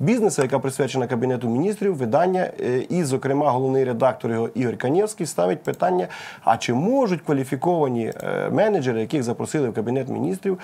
бізнесу, яка присвячена кабінету міністрів, видання, е, і, зокрема, головний редактор його Ігор Канєвський ставить питання: а чи можуть кваліфіковані е, менеджери, яких запросили в кабінет міністрів,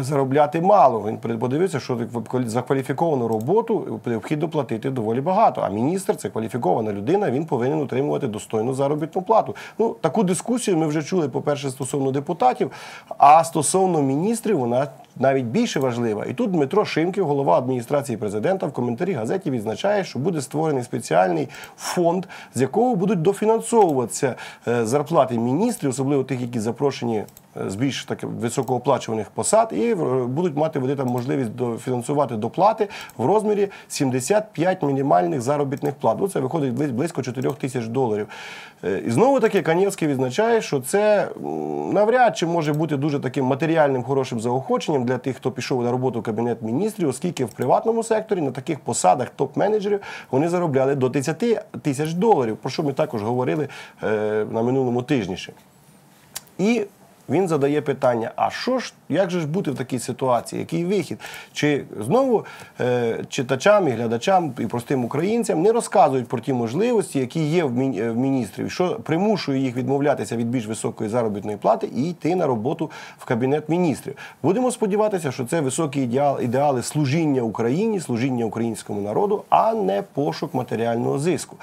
заробляти мало? Він подивився, що за кваліфіковану роботу необхідно платити доволі багато. А міністр це кваліфікована людина, він повинен отримувати достойну заробітну плату. Ну таку дискусію ми вже чули, по-перше, стосовно депутатів, а стосовно міністрів, вона навіть більше важлива. І тут Дмитро Шимків, голова адміністрації президента, в коментарі газеті відзначає, що буде створений спеціальний фонд, з якого будуть дофінансовуватися е, зарплати міністрів, особливо тих, які запрошені з більш так високооплачуваних посад, і будуть мати вони там можливість дофінансувати доплати в розмірі 75 мінімальних заробітних плат. Ну, це виходить близько 4 тисяч доларів. Е, І знову таки Канєвський відзначає, що це навряд чи може бути дуже таким матеріальним хорошим заохоченням для тих, хто пішов на роботу в кабінет міністрів, оскільки в приватному секторі на таких посадах топ-менеджерів вони заробляли до 10 тисяч доларів, про що ми також говорили е, на минулому тижні. І він задає питання: а що ж, як же ж бути в такій ситуації? Який вихід? Чи знову е, читачам і глядачам і простим українцям не розказують про ті можливості, які є в, мін- е, в міністрів, що примушує їх відмовлятися від більш високої заробітної плати і йти на роботу в кабінет міністрів? Будемо сподіватися, що це високі ідеал, ідеали служіння Україні, служіння українському народу, а не пошук матеріального зиску.